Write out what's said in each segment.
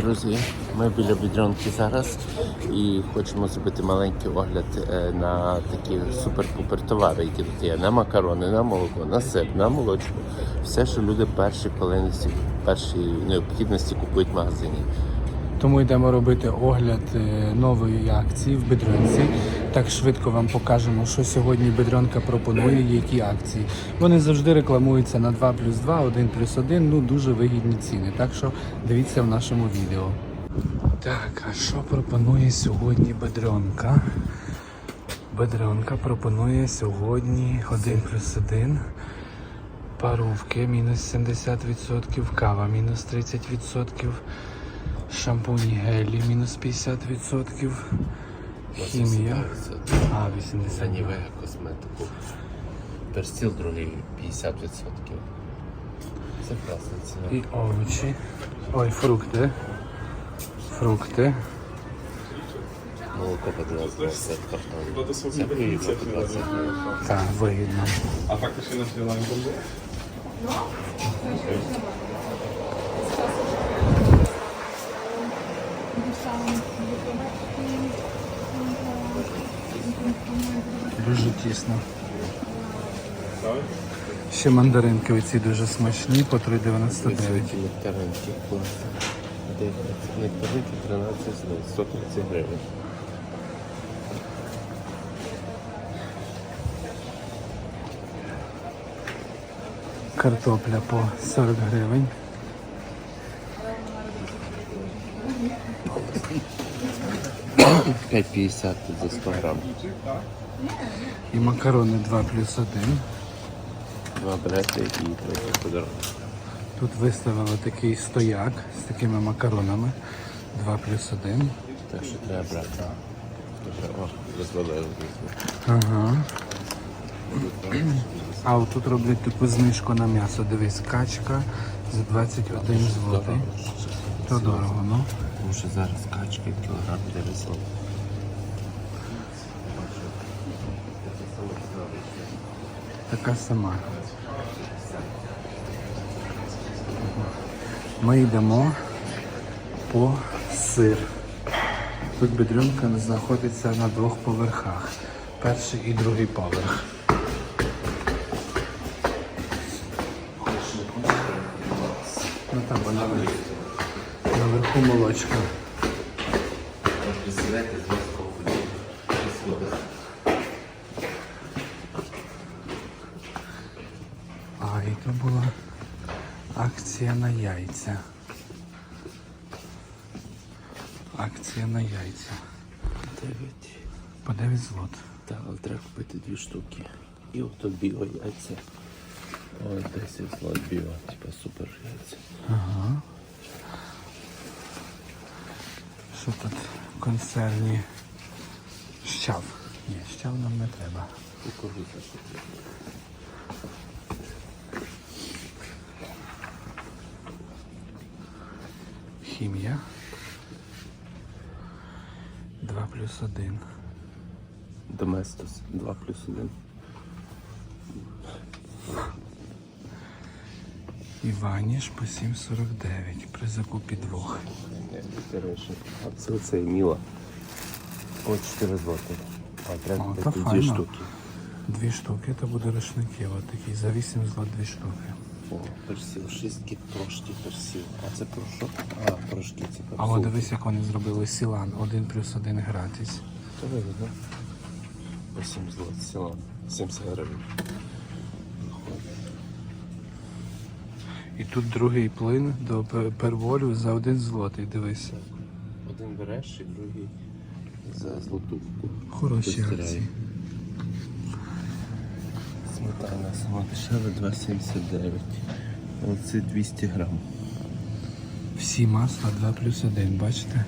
Друзі, ми біля бідрянки зараз і хочемо зробити маленький огляд е, на такі супер-пупер товари, які тут є. На макарони, на молоко, на сир, на молочку. Все, що люди перші коли перші необхідності купують в магазині. Тому йдемо робити огляд е, нової акції в Бедренці. Так швидко вам покажемо, що сьогодні Бедренка пропонує, які акції. Вони завжди рекламуються на 2 плюс 2, 1 плюс 1, ну дуже вигідні ціни. Так що дивіться в нашому відео. Так, а що пропонує сьогодні Бедренка? Бедренка пропонує сьогодні 1 плюс 1. Парувки мінус 70%, кава мінус 30%, шампуні гелі мінус 50%, хімія. А, 80%. Нівея косметику. Перстіл другий 50%. Це класна ціна. І овочі. Ой, фрукти. Фрукти. Молоко по 20 картон. Це вигідно по 20 гривень. Так, вигідно. A faktycznie na Sri Дуже тісно. Ще мандаринки оці дуже смачні по 3,99. Нектаринки класно. Нектаринки 13 130 гривень. Картопля по 40 гривень. – 5,50 тут за 100 грам. І макарони 2 плюс 1. Два берете і трохи подарунок. Тут виставили такий стояк з такими макаронами. 2 плюс 1. Так що треба брати. Дуже, О, розкладаю. Ага. А от тут роблять таку знижку на м'ясо. Дивись, качка за 21 злотий. То дорого, ну. Тому що зараз качки кілограм 9 злот. Така сама. Ми йдемо по сир. Тут бедрюнка знаходиться на двох поверхах. Перший і другий поверх. Ну там вона наверху молочка. А, і то була акція на яйця. Акція на яйця. 9. По 9 злот. Так, але треба купити дві штуки. І ото біло яйця. Ось 10 злот біло, типа супер яйця. Ага. Що тут? Консервні. Щав. Ні, щав нам не треба. Кукурудза. Хімія. 2 плюс 1. Доместос 2 плюс 1. І ваніш по 7,49 при закупі двох. А це оцей міла. По 4 злоти. А треба дві штуки. Дві штуки, то буде рушники. От такі. За 8 злот дві штуки. О, персил, шістки трошки персил. А це порошок? А, порошки це А от дивись, як вони зробили сілан. 1 плюс 1 гратись. То вигідно. По 7 злот, сілан. 70 гривень. І тут другий плин до перволю за 1 злотий. Дивись. Один береш і другий за злотувку. Хороші Постирай. акції. Сметана сама дешева 2,79. Оце 200 грам. Всі масла 2 плюс 1, бачите?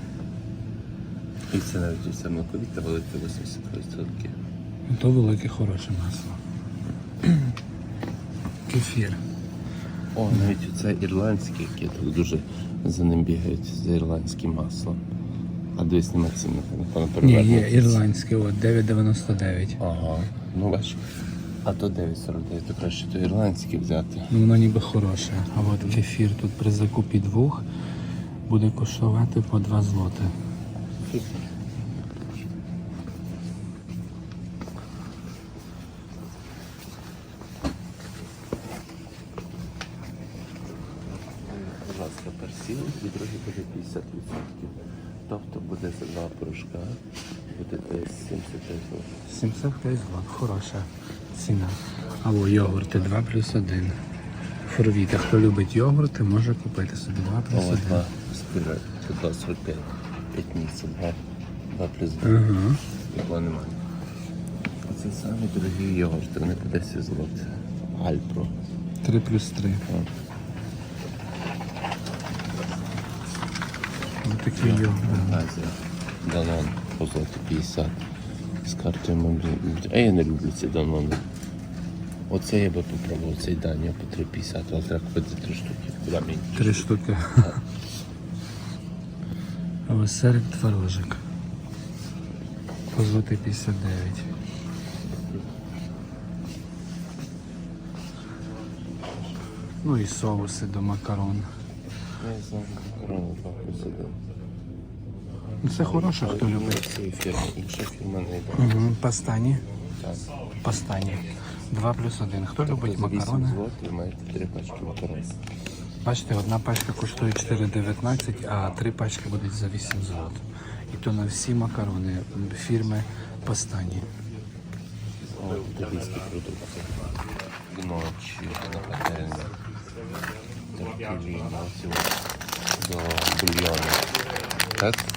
І це навіть усе мелковіта велика 80%. Ну, То велике хороше масло. Кефір. О, навіть оце ірландське, яке тут дуже за ним бігають за ірландським маслом. А дивись, нема ціни, напевно, Ні, є ірландське, от 9,99. Ага, ну бач. А то 9,49, то краще то ірландське взяти. Ну воно ніби хороше. А от кефір тут при закупі двох буде коштувати по 2 злоти. Будь і другий буде 50%. Тобто буде за два порошка, буде 75 злотих. 75 злот, хороша ціна. Або йогурти 2 плюс 1. Форвіта, хто любить йогурти, може купити собі 2 плюс О, 1. два спіра, це 2,45. 5 місяців, 2, 2 плюс 2. Ага. Якого немає. Це самі дорогі йогурти, вони по 10 злотих. Альпро. 3 плюс 3. Ось такі йогурти. Данон по злоті 50. З картою мобіль. А я не люблю ці данони. Оце я би попробував, цей Данія по 3,50, але треба купити 3 штуки. Куди мені? Три штуки. А ось серед творожик. По 59. Ну і соуси до макарон. Я знаю, макарони 2 плюс 1. Ну це хороше, хто любить. Угу. Пастані. Пастані. 2 плюс 1. Хто любить макарони? злотих маєте 3 пачки макарон. Бачите, одна пачка коштує 4,19, а три пачки будуть за 8 злот. І то на всі макарони фірми Пастані. Італійські продукти. Гночі, на пательня. Терпіліно, до бульйону. Так?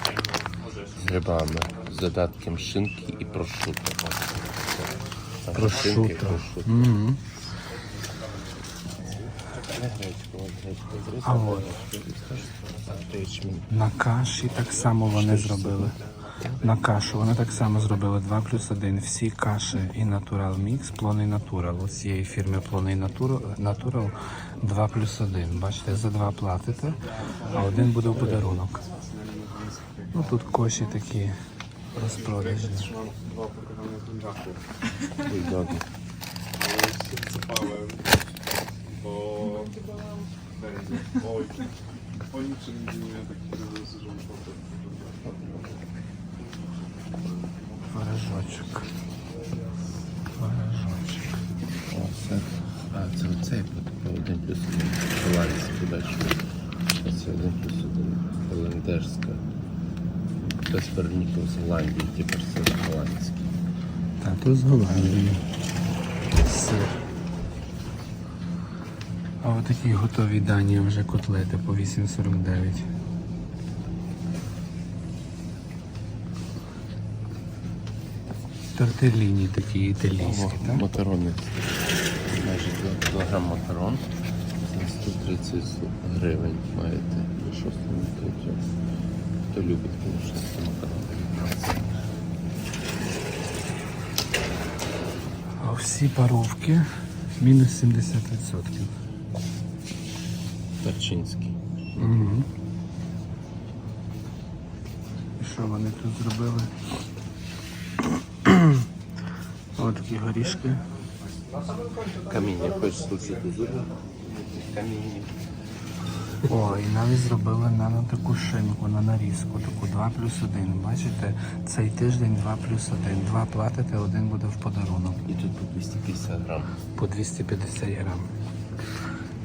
Грибами, з додатком шинки і прошута. Прошута. рисом. А от. На каші так само вони зробили. На кашу вони так само зробили 2 плюс 1. Всі каші і Natural Mix, плоний Natural. Ось цієї фірми плоний Natural, Natural 2 плюс 1. Бачите, за два платите, а один буде в подарунок. Ну тут коші такі розпродажні. Бульдоги. Sypałem, bo będzie. Oj, o niczym nie miałem takich rezolucji, że. Творожочок. О, це. А, це оцей по 1 плюс 1. Голландський дальше. Це 1 плюс 1. Голландерська. Хтось перенікло з Голландії, тепер це голландський. Та тут з Голландії. Сир. А отакі готові дані вже котлети по 8,49. Тортеліні такі італійські, так? макарони. Майже 2 кілограм макарон. За 130 гривень маєте. Що з ними? Хто любить, звісно, макарони. А всі паровки мінус 70%. Тарчинський. Угу. І що вони тут зробили? Ось такі горішки. Каміння. Хочеш слухати зуби? Каміння. О, і навіть зробили на, таку шинку, на нарізку, таку 2 плюс 1. Бачите, цей тиждень 2 плюс 1. Два платите, один буде в подарунок. І тут по 250 грам. По 250 грам.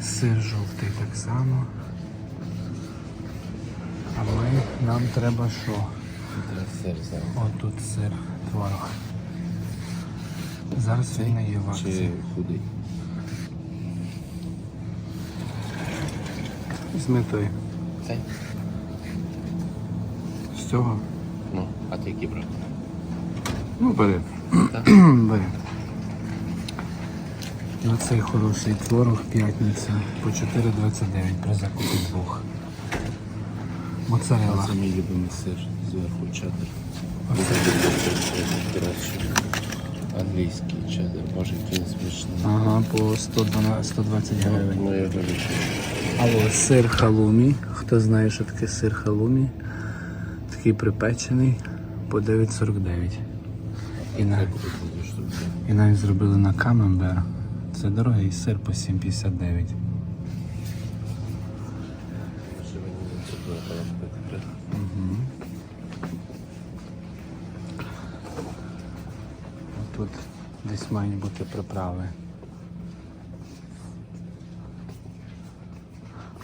Сир жовтий так само. А ми, нам треба що? Треба сир взяти. О, тут сир, творог. Зараз він не є в акції. Чи худий? Візьми той. Цей? З цього. Ну, а ти який брав? Ну, бери. Так? бери. І оцей хороший творог п'ятниця по 4,29 при закупі двох. Моцарелла. Це мій любимий сир. Зверху чеддер. Коротше, англійський чедер, Боже, який смішний. Ага, по 112, 120 гривень. Ну, я говорю, Алло, сир халумі. Хто знає, що таке сир халумі? Такий припечений по 9,49. І, на, і навіть зробили на камембер. Це дорогий сир по 7,59. Десь мають бути приправи.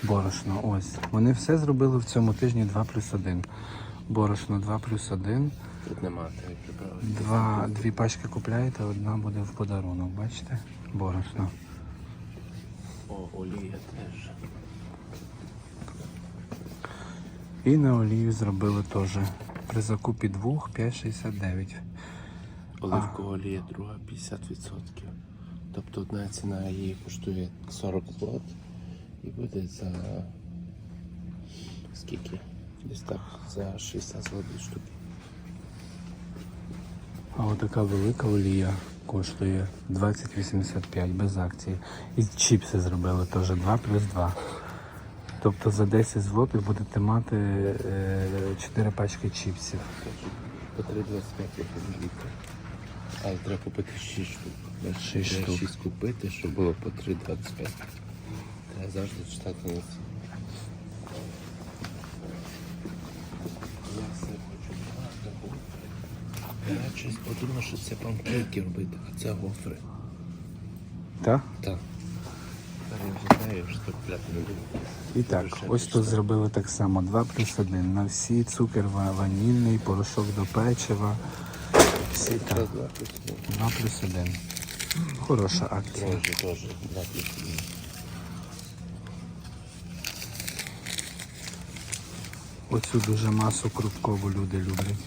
Борошно, ось. Вони все зробили в цьому тижні 2 плюс 1. Борошно 2 плюс 1. Тут нема приправи. Два, дві пачки купляєте, одна буде в подарунок, бачите? Борошно. О, олія теж. І на олію зробили теж. При закупі двох 5,69. Оливкова олія друга 50%. Тобто одна ціна її коштує 40 злот і буде за скільки? Десь так, за 60 злот штуки. А отака велика олія коштує 20,85 без акції. І чіпси зробили теж 2 плюс 2. Тобто за 10 злотих будете мати е, 4 пачки чіпсів. По 3,25 як літр. Але треба купити 6 штук. Шість Треба штук. 6 купити, щоб було по 3,25. Треба завжди читати на ці. Я. Я щось подумав, що це панкейки робити, а це гофри. Так? Так. Я вже знаю, що купляти не буду. І так, ось тут зробили так само 2 плюс 1. На всі цукер ва- ванільний, порошок до печива. Це 2 плюс 1. 2 плюс 1. Хороша акція. Дрожжі теж 2 плюс 1. Оцю дуже масу крупкову люди люблять.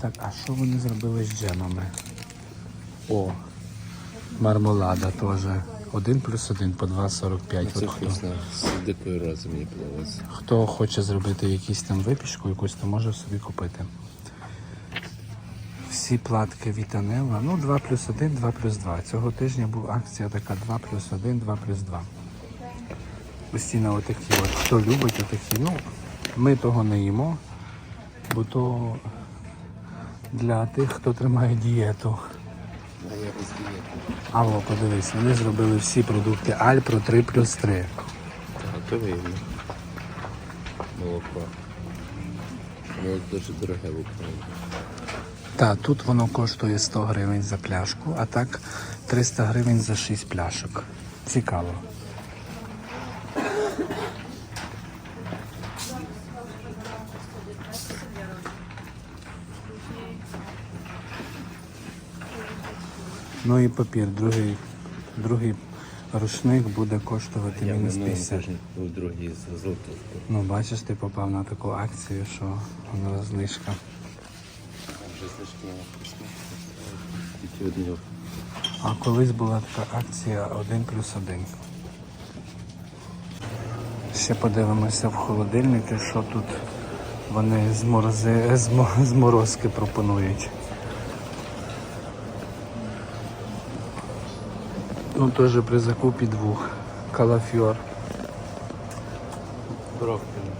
Так, а що вони зробили з джемами? О, мармолада теж. 1 плюс 1 по 2,45. Це От хто, вкусно. З хто хоче зробити якісь там випічку, якусь, то може собі купити. Всі платки Вітанела, ну 2 плюс 1, 2 плюс 2. Цього тижня була акція така 2 плюс 1, 2 плюс 2. Усі на отакі, от, хто любить отакі, ну, ми того не їмо, бо то для тих, хто тримає дієту. А я без дієти. А о, подивись, вони зробили всі продукти Альпро 3 плюс 3. Так, то видно. Молоко. Воно дуже дороге в Україні. Так, тут воно коштує 100 гривень за пляшку, а так 300 гривень за 6 пляшок. Цікаво. Ну і папір, другий, другий рушник буде коштувати мінус минулого 50. тижня був другий з золотого. Ну, бачиш, ти попав на таку акцію, що вона знижка. Вже знижки не пішли. Тільки одні. А колись була така акція 1 плюс 1. Ще подивимося в холодильники, що тут вони з, морози, з, з морозки пропонують. Ну, теж при закупі двох. Калафьор. Брокколі.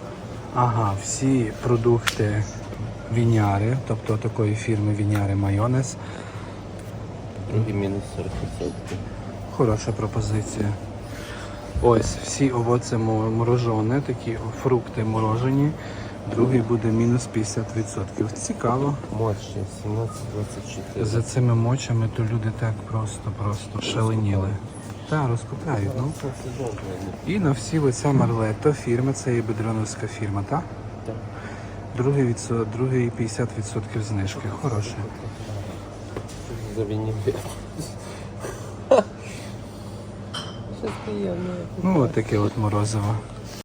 Ага, всі продукти Віняри, тобто такої фірми Віняри майонез. Другий мінус 40%. Хороша пропозиція. Ось, всі овоці мо- морожоне, такі фрукти морожені. Другий буде мінус 50%. Цікаво. Мощі 17,24. За цими мочами то люди так просто-просто шаленіли. Та, розкупляють, ну. І на всі оця марлето фірма, це є бедроновська фірма, так? Другий, відсо- другий 50% знижки. Хороше. За війні. Ну, от таке от морозиво.